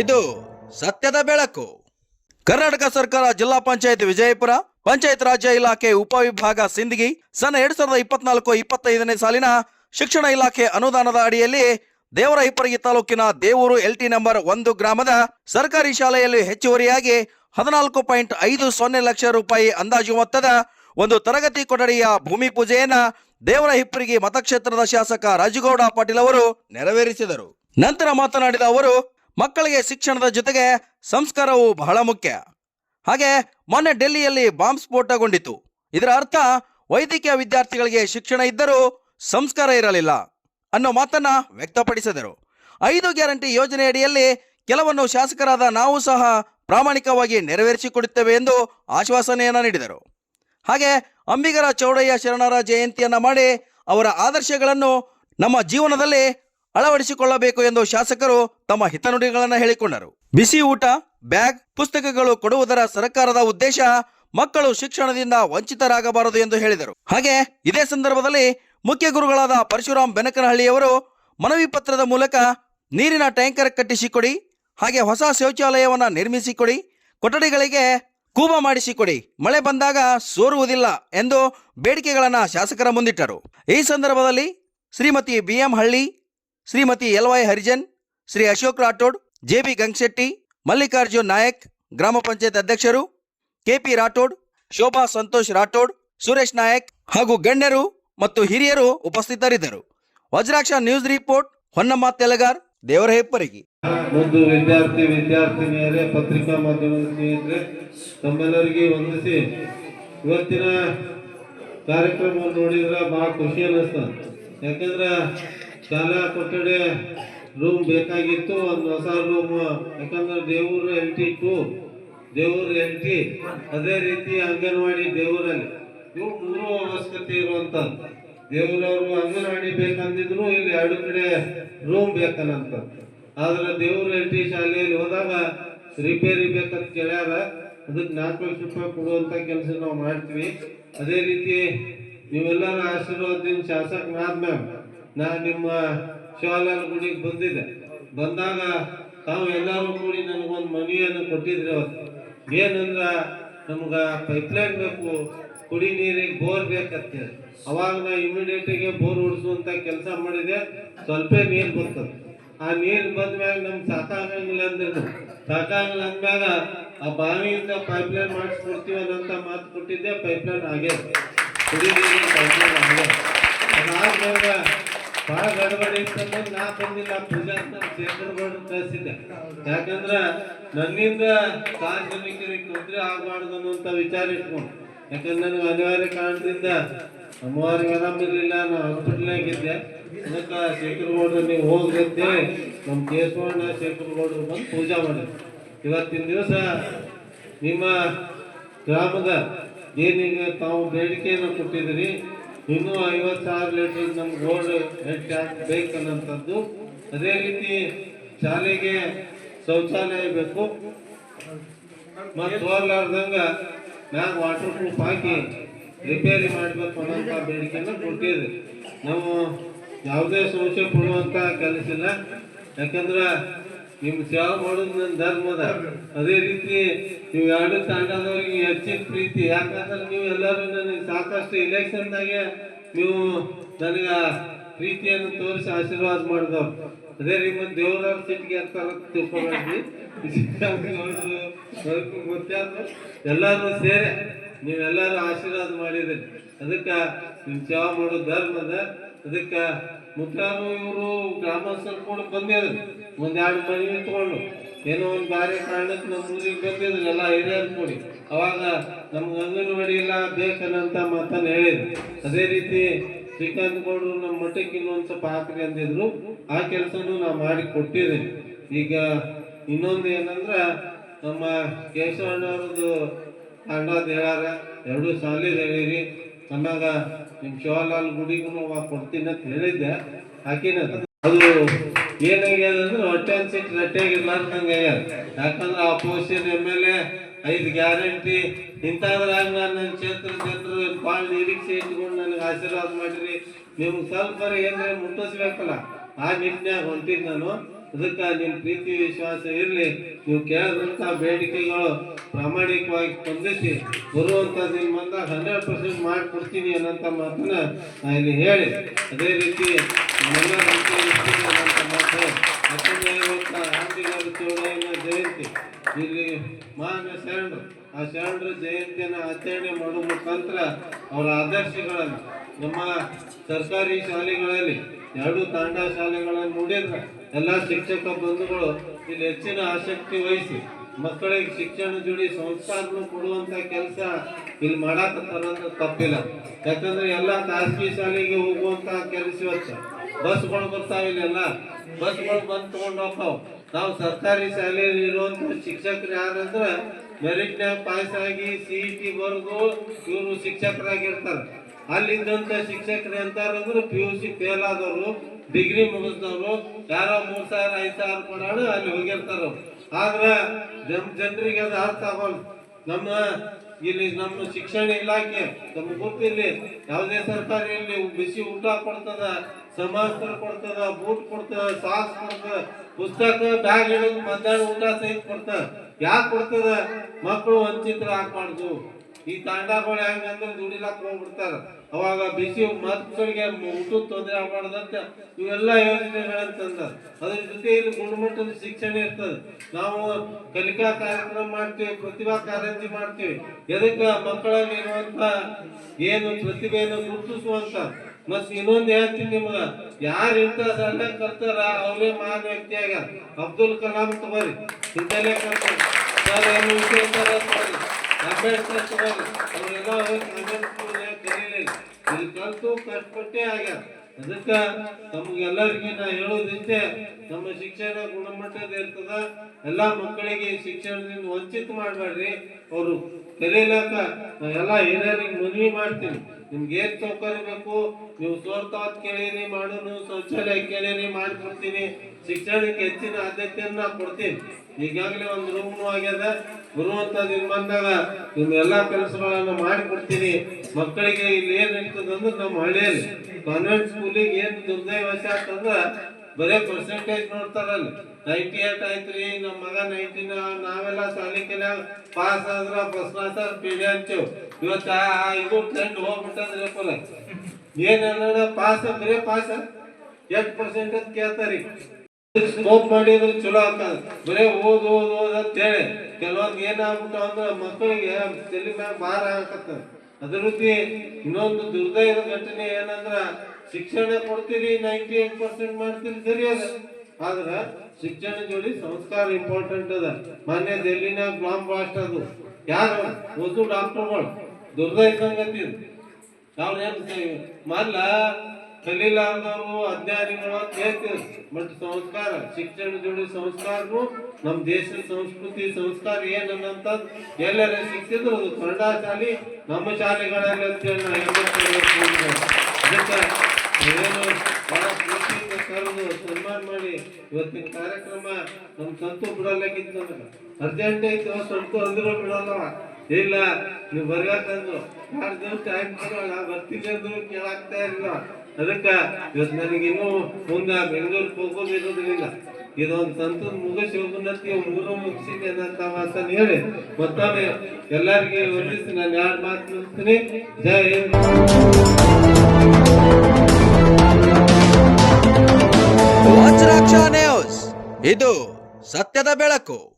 ಇದು ಸತ್ಯದ ಬೆಳಕು. ಕರ್ನಾಟಕ ಸರ್ಕಾರ ಜಿಲ್ಲಾ ಪಂಚಾಯತ್ ವಿಜಯಪುರ, ಪಂಚಾಯತ್ ರಾಜ್ಯ ಇಲಾಖೆ ಉಪವಿಭಾಗ ಸಿಂದಗಿ, ಸನ್ ಎರಡ್ ಸಾವಿರದ ಇಪ್ಪತ್ನಾಲ್ಕು ಇಪ್ಪತ್ತೈದನೇ ಸಾಲಿನ ಶಿಕ್ಷಣ ಇಲಾಖೆ ಅನುದಾನದ ಅಡಿಯಲ್ಲಿ ದೇವರ ಹಿಪ್ಪರಗಿ ತಾಲೂಕಿನ ದೇವೂರು ಎಲ್ಟಿ ನಂಬರ್ ಒಂದು ಗ್ರಾಮದ ಸರ್ಕಾರಿ ಶಾಲೆಯಲ್ಲಿ ಹೆಚ್ಚುವರಿಯಾಗಿ ಹದಿನಾಲ್ಕು ಪಾಯಿಂಟ್ ಐದು ಸೊನ್ನೆ ಲಕ್ಷ ರೂಪಾಯಿ ಅಂದಾಜು ಮೊತ್ತದ ಒಂದು ತರಗತಿ ಕೊಠಡಿಯ ಭೂಮಿ ಪೂಜೆಯನ್ನ ದೇವರ ಹಿಪ್ಪರಿಗೆ ಮತಕ್ಷೇತ್ರದ ಶಾಸಕ ರಾಜಗೌಡ ಪಾಟೀಲ್ ಅವರು ನೆರವೇರಿಸಿದರು. ನಂತರ ಮಾತನಾಡಿದ ಅವರು ಮಕ್ಕಳಿಗೆ ಶಿಕ್ಷಣದ ಜೊತೆಗೆ ಸಂಸ್ಕಾರವು ಬಹಳ ಮುಖ್ಯ. ಹಾಗೆ ಮೊನ್ನೆ ಡೆಲ್ಲಿಯಲ್ಲಿ ಬಾಂಬ್ ಸ್ಫೋಟಗೊಂಡಿತು ಇದರ ಅರ್ಥ ವೈದ್ಯಕೀಯ ವಿದ್ಯಾರ್ಥಿಗಳಿಗೆ ಶಿಕ್ಷಣ ಇದ್ದರೂ ಸಂಸ್ಕಾರ ಇರಲಿಲ್ಲ ಅನ್ನೋ ಮಾತನ್ನ ವ್ಯಕ್ತಪಡಿಸಿದರು. ಐದು ಗ್ಯಾರಂಟಿ ಯೋಜನೆ ಅಡಿಯಲ್ಲಿ ಕೆಲವನ್ನು ಶಾಸಕರಾದ ನಾವು ಸಹ ಪ್ರಾಮಾಣಿಕವಾಗಿ ನೆರವೇರಿಸಿಕೊಡುತ್ತೇವೆ ಎಂದು ಆಶ್ವಾಸನೆಯನ್ನ ನೀಡಿದರು. ಹಾಗೆ ಅಂಬಿಗರ ಚೌಡಯ್ಯ ಶರಣರ ಜಯಂತಿಯನ್ನು ಮಾಡಿ ಅವರ ಆದರ್ಶಗಳನ್ನು ನಮ್ಮ ಜೀವನದಲ್ಲಿ ಅಳವಡಿಸಿಕೊಳ್ಳಬೇಕು ಎಂದು ಶಾಸಕರು ತಮ್ಮ ಹಿತನುಡಿಗಳನ್ನು ಹೇಳಿಕೊಂಡರು. ಬಿಸಿ ಊಟ, ಬ್ಯಾಗ್, ಪುಸ್ತಕಗಳು ಕೊಡುವುದರ ಸರ್ಕಾರದ ಉದ್ದೇಶ ಮಕ್ಕಳು ಶಿಕ್ಷಣದಿಂದ ವಂಚಿತರಾಗಬಾರದು ಎಂದು ಹೇಳಿದರು. ಹಾಗೆ ಇದೇ ಸಂದರ್ಭದಲ್ಲಿ ಮುಖ್ಯ ಗುರುಗಳಾದ ಪರಶುರಾಮ್ ಬೆನಕನಹಳ್ಳಿಯವರು ಮನವಿ ಪತ್ರದ ಮೂಲಕ ನೀರಿನ ಟ್ಯಾಂಕರ್ ಕಟ್ಟಿಸಿಕೊಡಿ, ಹಾಗೆ ಹೊಸ ಶೌಚಾಲಯವನ್ನು ನಿರ್ಮಿಸಿಕೊಡಿ, ಕೊಠಡಿಗಳಿಗೆ ಕೂಬ ಮಾಡಿಸಿಕೊಡಿ. ಮಳೆ ಬಂದಾಗ ಸೋರುವುದಿಲ್ಲ ಎಂದು ಬೇಡಿಕೆಗಳನ್ನು ಶಾಸಕರ ಮುಂದಿಟ್ಟರು. ಈ ಸಂದರ್ಭದಲ್ಲಿ Shrimati BM Halli Shrimati L Y Harijan, Shri Ashok Rathod, J B Gangashetti Mallikarjun Nayak, ಗ್ರಾಮ ಪಂಚಾಯತ್ ಅಧ್ಯಕ್ಷರು ಕೆಪಿ ರಾಠೋಡ್, ಶೋಭಾ ಸಂತೋಷ್ ರಾಠೋಡ್, ಸುರೇಶ್ ನಾಯಕ್ ಹಾಗೂ ಗಣ್ಯರು ಮತ್ತು ಹಿರಿಯರು ಉಪಸ್ಥಿತರಿದ್ದರು. Vajraksha news report, Honnamma Telagar, Devara Hepparige. ಒಂದು ವಿದ್ಯಾರ್ಥಿ ವಿದ್ಯಾರ್ಥಿನಿಯರೇ ಪತ್ರಿಕಾ ಮಾಧ್ಯಮದ ಸ್ನೇಹಿತರೆ, ತಮ್ಮೆಲ್ಲರಿಗೆ ವಂದಿಸಿ, ಇವತ್ತಿನ ಕಾರ್ಯಕ್ರಮವನ್ನು ನೋಡಿದ್ರೆ ಬಹಳ ಖುಷಿ ಅನ್ನಿಸ್ತದೆ ಯಾಕಂದ್ರೆ ಶಾಲಾ ಕೊಠಡಿ ರೂಮ್ ಬೇಕಾಗಿತ್ತು, ಒಂದು ಹೊಸ ರೂಮ್ ಯಾಕಂದ್ರೆ ದೇವರು ಎಲ್ ಟಿ ಟು ದೇವರು ಎಲ್ ಅದೇ ರೀತಿ ಅಂಗನವಾಡಿ ದೇವರಲ್ಲಿ. ಇವು ಮೂರು ಅವಶ್ಯಕತೆ ಇರುವಂತದ್ದು. ದೇವರವರು ಅಂಗನವಾಡಿ ಬೇಕಂದಿದ್ರು ಇಲ್ಲಿ ಎರಡು ಕಡೆ ರೂಮ್ ಬೇಕನ್ನಂತ ಆದ್ರೆ ದೇವ್ರ ಎಲ್ ಟಿ ಶಾಲೆಯಲ್ಲಿ ಹೋದಾಗ ರಿಪೇರಿ ಬೇಕಂತ ಕೇಳ್ಯಾರ. ಅದಕ್ಕೆ ನಾಲ್ಕು ಲಕ್ಷ ರೂಪಾಯಿ ಕೊಡುವಂತ ಕೆಲಸ ನಾವು ಮಾಡ್ತೀವಿ. ಅದೇ ರೀತಿ ನೀವೆಲ್ಲರ ಆಶೀರ್ವಾದದಿಂದ ಶಾಸಕನಾದ್ಮೇಲೆ ನಾ ನಿಮ್ಮ ಶಿವಾಲಾಲ್ ಗುಡಿಗೆ ಬಂದಿದ್ದೆ. ಬಂದಾಗ ತಾವು ಎಲ್ಲರೂ ಕೂಡಿ ನನಗೊಂದು ಮನವಿಯನ್ನು ಕೊಟ್ಟಿದ್ರಿ ಅವತ್ತು ಏನಂದ್ರೆ ನಮ್ಗೆ ಪೈಪ್ಲೈನ್ ಬೇಕು, ಕುಡಿ ನೀರಿಗೆ ಬೋರ್ ಬೇಕಂತೇಳಿ ಅವಾಗ ನಾ ಇಮಿಡಿಯೇಟ್ಗೆ ಬೋರ್ ಹೊಡಿಸುವಂತ ಕೆಲಸ ಮಾಡಿದೆ. ಸ್ವಲ್ಪ ನೀರು ಬರ್ತದೆ. ಆ ನೀರು ಬಂದ ಮ್ಯಾಗ ನಮ್ಗೆ ಸಾಕಾಗಂಗಿಲ್ಲ ಅಂದ್ರೆ ಸಾಕಾಗಲ್ಲ ಅಂದಾಗ ಆ ಬಾವಿಯಿಂದ ಪೈಪ್ಲೈನ್ ಮಾಡಿಸ್ಕೊಡ್ತೀವಿ ಅನ್ನೋಂಥ ಮಾತು ಕೊಟ್ಟಿದ್ದೆ. ಪೈಪ್ಲೈನ್ ಆಗ್ಯದ ಕುಡಿ ನೀರಿನ ಪೈಪ್ಲೈನ್ ಆಗೇ ಅದಾದ್ಮೇಲೆ ಭಾಳ ಗಡಬಡಿ ನಾ ಬಂದಿಲ್ಲ. ಪೂಜಾ ಶೇಖರ್ಗೌಡ್ರು ಕಳಿಸಿದ್ದೆ. ಯಾಕಂದ್ರ ನನ್ನಿಂದ ಸಾರ್ವಜನಿಕರಿಗೆ ತೊಂದರೆ ಆಗಬಾರ್ದು ಅನ್ನುವಂಥ ವಿಚಾರ ಇಟ್ಕೊಂಡು ಯಾಕಂದ್ರೆ ನನಗೆ ಅನಿವಾರ್ಯ ಕಾರಣದಿಂದ ಅಮ್ಮವಾರಿಗೆ ಆರಾಮಿರ್ಲಿಲ್ಲ ನಾನು ಅದಕ್ಕೆ ಶೇಖರ್ಗೌಡ್ರು ನೀವು ಹೋಗ್ರಿ ನಮ್ಮ ಕೇಶವಣ್ಣ ಶೇಖರ್ಗೌಡ್ರು ಬಂದು ಪೂಜಾ ಇವತ್ತಿನ ದಿವಸ ನಿಮ್ಮ ಗ್ರಾಮದ ಏನೀಗ ತಾವು ಬೇಡಿಕೆಯನ್ನು ಕೊಟ್ಟಿದ್ದೀರಿ ಇನ್ನೂ ಐವತ್ತಾರು ಲೀಟರ್ ನಮ್ಗೆ ರೋಡ್ ಹೆಡ್ ಟ್ಯಾಂಕ್ ಬೇಕನ್ನಂಥದ್ದು. ಅದೇ ರೀತಿ ಶಾಲೆಗೆ ಶೌಚಾಲಯ ಬೇಕು. ಮತ್ತು ಹೋಗ್ಲಾರ್ದಂಗ ಮ್ಯಾಗ ವಾಟರ್ ಪ್ರೂಫ್ ಹಾಕಿ ರಿಪೇರಿ ಮಾಡಬೇಕು ಅನ್ನೋಂಥ ಬೇಡಿಕೆಯನ್ನು ಕೊಟ್ಟಿದೆ ನಾವು ಯಾವುದೇ ಸಂಶಯ ಪಡುವಂಥ ಕೆಲಸ ಇಲ್ಲ. ಯಾಕಂದ್ರೆ ನಿಮ್ ಸೇವೆ ಮಾಡೋದು ನನ್ನ ಧರ್ಮದ. ಅದೇ ರೀತಿ ನೀವು ಎರಡು ತಂಡದವ್ರಿಗೆ ಹೆಚ್ಚಿನ ಪ್ರೀತಿ. ಯಾಕಂದ್ರೆ ನೀವು ಎಲ್ಲರೂ ನನಗೆ ಸಾಕಷ್ಟು ಇಲೆಕ್ಷನ್ದಾಗೆ ನೀವು ನನಗೆ ಪ್ರೀತಿಯನ್ನು ತೋರಿಸಿ ಆಶೀರ್ವಾದ ಮಾಡಿದವ್ರು. ಅದೇ ನಿಮ್ಮ ದೇವರ ಸಿಟ್ಟಿಗೆ ಅಂತ ತಿಳ್ಕೊಬೇಡ್ರಿ ಗೊತ್ತಾದ್ರು ಎಲ್ಲರೂ ಸೇರಿ ನೀವೆಲ್ಲರೂ ಆಶೀರ್ವಾದ ಮಾಡಿದ್ರಿ ಅದಕ್ಕೆ ನಿಮ್ಮ ಸೇವೆ ಮಾಡೋ ಧರ್ಮದ. ಅದಕ್ಕೆ ಮುತ್ತಾರು ಇವರು ಗ್ರಾಮಸ್ಥರು ಕೂಡ ಬಂದಿದ್ರು. ಒಂದೆರಡು ಮನೆ ತಗೊಂಡು ಏನೋ ಒಂದು ಬಾರಿ ಕಾರಣಕ್ಕೆ ನಮ್ಮ ಊರಿಗೆ ಬಂದಿದ್ರು, ಎಲ್ಲ ಹಿರಿಯರು ಕೂಡಿ. ಅವಾಗ ನಮ್ಗೆ ಅಂಗನವಾಡಿ ಇಲ್ಲ, ಬೇಕನ್ನಂತ ಮಾತನ್ನ ಹೇಳಿದ್ರು. ಅದೇ ರೀತಿ ಶ್ರೀಕಾಂತ್ ಗೌಡರು ನಮ್ಮ ಮಠಕ್ಕೆ ಇನ್ನೊಂದು ಹಾಕ್ರಿ ಅಂದಿದ್ರು. ಆ ಕೆಲಸನೂ ನಾವು ಮಾಡಿ ಕೊಟ್ಟಿದ್ದೇನೆ ಈಗ ಇನ್ನೊಂದು ಏನಂದ್ರೆ ನಮ್ಮ ಕೇಶವಣ್ಣವ್ರದ್ದು ಅಂಡಾದ ಹೇಳ್ಯಾರ ಎರಡು ಸಾಲಿದ ಹೇಳಿರಿ ಆಮ್ಯಾಗ ನಿಮ್ ಶಿವಲಾಲ್ ಗುಡಿಗೂ ಕೊಡ್ತೀನಿ ಅಂತ ಹೇಳಿದ್ದೆ. ಹಾಕಿನ ಅದು. ಏನಾಗ್ಯದ ಅಂದ್ರೆ ಹೊಟ್ಟೆ ಅನ್ಸಿಟ್ಟು ರಟ್ಟೆಗಿರ್ಲಾರ್ದಂಗೆ ಆಗ್ಯದ. ಯಾಕಂದ್ರೆ ಅಪೋಸಿಷನ್ ಎಂ ಎಲ್ ಎ, ಐದು ಗ್ಯಾರಂಟಿ ಇಂಥದ್ರಾಗ ನಾನು ನನ್ನ ಕ್ಷೇತ್ರ ಜನರು ಭಾಳ ನಿರೀಕ್ಷೆ ಇಟ್ಕೊಂಡು ನನಗೆ ಆಶೀರ್ವಾದ ಮಾಡಿರಿ. ನಿಮ್ಗೆ ಸ್ವಲ್ಪ ಏನಾರ ಮುಟ್ಟಿಸ್ಬೇಕಲ್ಲ? ಆ ನಿಟ್ಟಿನಾಗ ಹೊಂಟಿದ್ ನಾನು. ಅದಕ್ಕೆ ನಿಮ್ಮ ಪ್ರೀತಿ ವಿಶ್ವಾಸ ಇರಲಿ. ನೀವು ಕೇಳಿದಂಥ ಬೇಡಿಕೆಗಳು ಪ್ರಾಮಾಣಿಕವಾಗಿ ಸ್ಪಂದಿಸಿ ಬರುವಂಥ ನಿಮ್ಮ ಬಂದಾಗ ಹಂಡ್ರೆಡ್ ಪರ್ಸೆಂಟ್ ಮಾಡಿಕೊಡ್ತೀನಿ ಅನ್ನೋಂಥ ಮಾತನ್ನ ನಾ ಇಲ್ಲಿ ಹೇಳಿ. ಅದೇ ರೀತಿ ಮಾತು. ಜಯಂತಿ. ಇಲ್ಲಿ ಮಾನ್ಯ ಶರಣರು, ಆ ಶರಣರ ಜಯಂತಿಯನ್ನು ಆಚರಣೆ ಮಾಡುವ ಮುಖಾಂತರ ಅವರ ಆದರ್ಶಗಳನ್ನು ನಮ್ಮ ಸರ್ಕಾರಿ ಶಾಲೆಗಳಲ್ಲಿ, ಎರಡು ತಾಂಡ ಶಾಲೆಗಳನ್ನು ನೋಡಿದ್ರೆ. ಎಲ್ಲ ಶಿಕ್ಷಕ ಬಂಧುಗಳು ಇಲ್ಲಿ ಹೆಚ್ಚಿನ ಆಸಕ್ತಿ ವಹಿಸಿ ಮಕ್ಕಳಿಗೆ ಶಿಕ್ಷಣ ಜೋಡಿ ಸಂಸ್ಕಾರನು ಕೊಡುವಂತ ಕೆಲಸ ಇಲ್ಲಿ ಮಾಡಾಕತ್ತಾರಂದ್ರೆ ತಪ್ಪಿಲ್ಲ. ಯಾಕಂದ್ರೆ ಎಲ್ಲ ಖಾಸಗಿ ಶಾಲೆಗೆ ಹೋಗುವಂತ ಕೆಲಸ ಇವತ್ತು. ಬಸ್ಗಳು ಬರ್ತಾವ ಇಲ್ಲೆಲ್ಲ. ಬಸ್ಗಳು ಬಂದು ತಗೊಂಡು ಹೋಗ್ತಾವ. ನಾವು ಸರ್ಕಾರಿ ಶಾಲೆಯಲ್ಲಿ ಇರುವಂತ ಶಿಕ್ಷಕರು ಯಾರಂದ್ರೆ ಮೆರಿಟ್ನ್ಯಾಗ ಪಾಸ್ ಆಗಿ ಸಿ ಇ ಟಿ ಬರೆದು ಇವರು ಶಿಕ್ಷಕರಾಗಿರ್ತಾರೆ. ಅಲ್ಲಿದ್ದಂತ ಶಿಕ್ಷಕರು ಎಂತಾರಂದ್ರೆ ಪಿ ಯು ಸಿ ಫೇಲ್ ಆದವರು. ಡಿಗ್ರಿ ಮುಗಿಸ್ದವ್ರು ಯಾರೋ ಮೂರ್ ಸಾವಿರ, ಐದು ಸಾವಿರ ಕೊಡೋಣ ಅಲ್ಲಿ ಹೋಗಿರ್ತಾರ. ಆದ್ರೆ ನಮ್ಮ ಜನರಿಗೆ ಅದು ಅರ್ಥ ಆಗೋಲ್ಲ. ನಮ್ಮ ಇಲ್ಲಿ ನಮ್ಮ ಶಿಕ್ಷಣ ಇಲಾಖೆ, ನಮ್ಗೆ ಗೊತ್ತಿಲ್ಲಿ ಯಾವುದೇ ಸರ್ಕಾರಿ ಇಲ್ಲಿ ಬಿಸಿ ಊಟ ಕೊಡ್ತದ ಸಮಾಸ್ತ್ರ ಕೊಡ್ತದ, ಬೂಟ್ ಕೊಡ್ತದ ಸಾಕ್ಸ್ ಕೊಡ್ತದ ಪುಸ್ತಕ, ಬ್ಯಾಗ್ ಹಿಡಿದು ಮಧ್ಯಾಹ್ನ ಊಟ ಸಹಿತ ಕೊಡ್ತದ ಯಾಕೆ ಕೊಡ್ತದ? ಮಕ್ಕಳು ವಂಚಿತರ ಆಗ್ಬಾರ್ದು. ಈ ತಾಂಡಗಳು ಹೆಂಗಂದ್ರೆ ದುಡಿಲಾಕ್ ಹೋಗ್ಬಿಡ್ತಾರ ಅವಾಗ ಬಿಸಿ ಮಕ್ಕಳಿಗೆ ಊಟದ ತೊಂದರೆ ಆಗ್ಬಾರ್ದಂತ ಇವೆಲ್ಲ ಯೋಜನೆಗಳಂತಂದ ಅದ್ರ ಜೊತೆ ಇಲ್ಲಿ ಗುಣಮಟ್ಟದ ಶಿಕ್ಷಣ ಇರ್ತದೆ. ನಾವು ಕಲಿಕಾ ಕಾರ್ಯಕ್ರಮ ಮಾಡ್ತೀವಿ, ಪ್ರತಿಭಾ ಕಾರಂಜಿ ಮಾಡ್ತೀವಿ. ಎದಕ್ಕೆ ಮಕ್ಕಳಲ್ಲಿ ಇರುವಂತ ಏನು ಪ್ರತಿಭೆಯನ್ನು ಗುರುತಿಸುವಂತ ಮತ್ತೆ ಇನ್ನೊಂದು ಹೇಳ್ತೀನಿ ನಿಮ್ಗ. ಯಾರು ಇಂಥ ಸಣ್ಣ ಕರ್ತಾರ ಅವರೇ ಮಹಾನ್ ವ್ಯಕ್ತಿಯಾಗ ಅಬ್ದುಲ್ ಕಲಾಂ ತಗೋರಿ. ಇಂಥಲ್ಲೇ ಕರ್ತಾರೆ ಸರ್, ಏನು ಅಂತಾರ ತಗೋರಿ ಅಂಬೇಡ್ಕರ್ ತಗೋರಿ ಅವರೆಲ್ಲ ಹೋಗಿ ಗೌರ್ಮೆಂಟ್ ಸ್ಕೂಲ್ನಾಗ ಕಲೀಲಿಲ್ಲ ಇಲ್ಲಿ ಕಲ್ತು ಕಷ್ಟಪಟ್ಟೆ ಆಗ್ಯಾರ ಅದಕ್ಕ ತಮ್ಗೆಲ್ಲರಿಗೆ ನಾ ಹೇಳೋದಿಷ್ಟೇ ನಮ್ಮ ಶಿಕ್ಷಣ ಗುಣಮಟ್ಟದ ಇರ್ತದ ಎಲ್ಲ ಮಕ್ಕಳಿಗೆ ಶಿಕ್ಷಣದಿಂದ ವಂಚಿತ ಮಾಡಬೇಡ್ರಿ ಅವರು ಕಲೀಲಾಕ ಎಲ್ಲ ಎಲ್ಲಾ ಹಿರಿಯರಿಗೆ ಮನವಿ ಮಾಡ್ತೀನಿ ನಿಮ್ಗೆ ಏನ್ ಸೌಕರ್ಯ ಬೇಕು ನೀವು ಸೋರ್ತಾತ್ ಕೇಳಿರಿ ಮಾಡೋನು ಶೌಚಾಲಯ ಕೇಳಿರಿ ಮಾಡ್ಕೊಡ್ತೀನಿ ಶಿಕ್ಷಣಕ್ಕೆ ಹೆಚ್ಚಿನ ಆದ್ಯತೆಯನ್ನು ಕೊಡ್ತೀನಿ ಈಗಾಗಲೇ ಒಂದು ರೂಮ್ನು ಆಗ್ಯದ ಬರುವಂತ ದಿನ ಬಂದಾಗ ನಿಮ್ ಎಲ್ಲಾ ಕೆಲಸಗಳನ್ನ ಮಾಡಿಕೊಡ್ತೀನಿ. ಮಕ್ಕಳಿಗೆ ಇಲ್ಲಿ ಏನ್ ನಡೀತದ ನಮ್ಮ ಹಳ್ಳಿಯಲ್ಲಿ ಕಾನ್ವೆಂಟ್ ಸ್ಕೂಲಿಗೆ ಏನ್ ದುರ್ದೈವಶ ಅಂತಂದ್ರ ಬರೇ ಪರ್ಸೆಂಟೇಜ್ ನೋಡ್ತಾರಲ್ಲ. ನೈಂಟಿ ಏಟ್ ಆಯ್ತ್ರಿ, ನಮ್ಮ ಮಗ ನೈಂಟಿ ನಾವೆಲ್ಲ ಶಾಲೆ ಕೆಲ ಪಾಸ್ ಆದ್ರ ಫಸ್ಟ್ ಕ್ಲಾಸ್ ಪೀಡಿ ಅಂತೇವ್. ಇವತ್ತ ಇದು ಟ್ರೆಂಡ್ ಹೋಗ್ಬಿಟ್ಟಂದ್ರೆ ಏನ್ ಅನ್ನೋಣ ಪಾಸ್ ಬರೇ ಪಾಸ್ ಎಷ್ಟ್ ಪರ್ಸೆಂಟ್ ಅಂತ ಕೇಳ್ತಾರಿ. ಸ್ಕೋಪ್ ಮಾಡಿದ್ರೆ ಚಲೋ ಆಗ್ತದ. ಬರೇ ಓದ್ ಓದ್ ಓದ್ ಅಂತ ಹೇಳಿ ಕೆಲವೊಂದ್ ಏನಾಗ್ಬಿಟ್ಟು ಅಂದ್ರೆ ಮಕ್ಕಳಿಗೆ ತಲೆ ಮ್ಯಾಗ ಭಾರ ಆಗತ್ತ ಅದ್ರ ರೀತಿ ಇನ್ನೊಂದು ದುರ್ದೈವ ಘಟನೆ ಏನಂದ್ರ, ಶಿಕ್ಷಣ ಕೊಡ್ತೀರಿ ನೈಂಟಿ ಏಟ್ ಪರ್ಸೆಂಟ್ ಮಾಡ್ತೀರಿ ಸರಿ ಅದ ಆದ್ರ ಶಿಕ್ಷಣ ಜೋಡಿ ಸಂಸ್ಕಾರ ಇಂಪಾರ್ಟೆಂಟ್ ಅದ. ಮೊನ್ನೆ ದೆಲ್ಲಿನಾಗ ಬಾಂಬ್ ಬ್ಲಾಸ್ಟ್ ಅದು ಯಾರು? ಓದು ಡಾಕ್ಟರ್ಗಳು ದುರ್ದೈವ ಸಂಗತಿ ಇದು. ಅವ್ರು ಏನ್ ಮೊದ್ಲ ಕಲೀಲಾರ್ದವ್ರು ಅಜ್ಞಾನಿಗಳು ಬಟ್ ಸಂಸ್ಕಾರ, ಶಿಕ್ಷಣ ಜೋಡಿ ಸಂಸ್ಕಾರನು ನಮ್ಮ ದೇಶದ ಸಂಸ್ಕೃತಿ, ಸಂಸ್ಕಾರ ಏನಂತ ಎಲ್ಲರ ಸಿಕ್ಕಿದ್ರು ಅದು ಕನ್ನಡ ಶಾಲೆ ನಮ್ಮ ಶಾಲೆಗಳಲ್ಲಿ ಕರೆದು ಸನ್ಮಾನ ಮಾಡಿ ಇವತ್ತಿನ ಕಾರ್ಯಕ್ರಮ ನಮ್ಮ ಸಂತು ಬಿಡಲಾಗಿತ್ತು ನಮಗೆ ಅರ್ಜೆಂಟ್ ಐತಿ ಸಂತು ಅಂದ್ರು ಬಿಡಲ್ಲವ ಇಲ್ಲ, ನೀವು ಬರ್ಬೇಕಂದ್ರು. ಯಾರು ದಿವಸ ಟೈಮ್ ಕೊಡೋಣ ಬರ್ತೀನಿ ಅಂದ್ರು ಕೇಳಾಗ್ತಾ ಇರಲಿಲ್ಲ ಅದಕ್ಕೆ ಇವತ್ತು ನನಗೆ ಇನ್ನೂ ಮುಂದೆ ಬೆಂಗಳೂರಿಗೆ ಹೋಗೋದಿರೋದ್ರಿಂದ ಇದೊಂದು ತಂತ್ರ ಮುಗಿಸಿ ಹೋಗುನತ್ತಿ ಮೂರು ಮುಗಿಸಿದೆ ಅಂತ ಮಾತನ್ನು ಹೇಳಿ. ಮತ್ತೊಮ್ಮೆ ಎಲ್ಲರಿಗೆ ವರ್ಣಿಸಿ ನಾನು ಎರಡು ಮಾತು ನೋಡ್ತೀನಿ ಜೈ ನ್ಯೂಸ್. ಇದು ಸತ್ಯದ ಬೆಳಕು.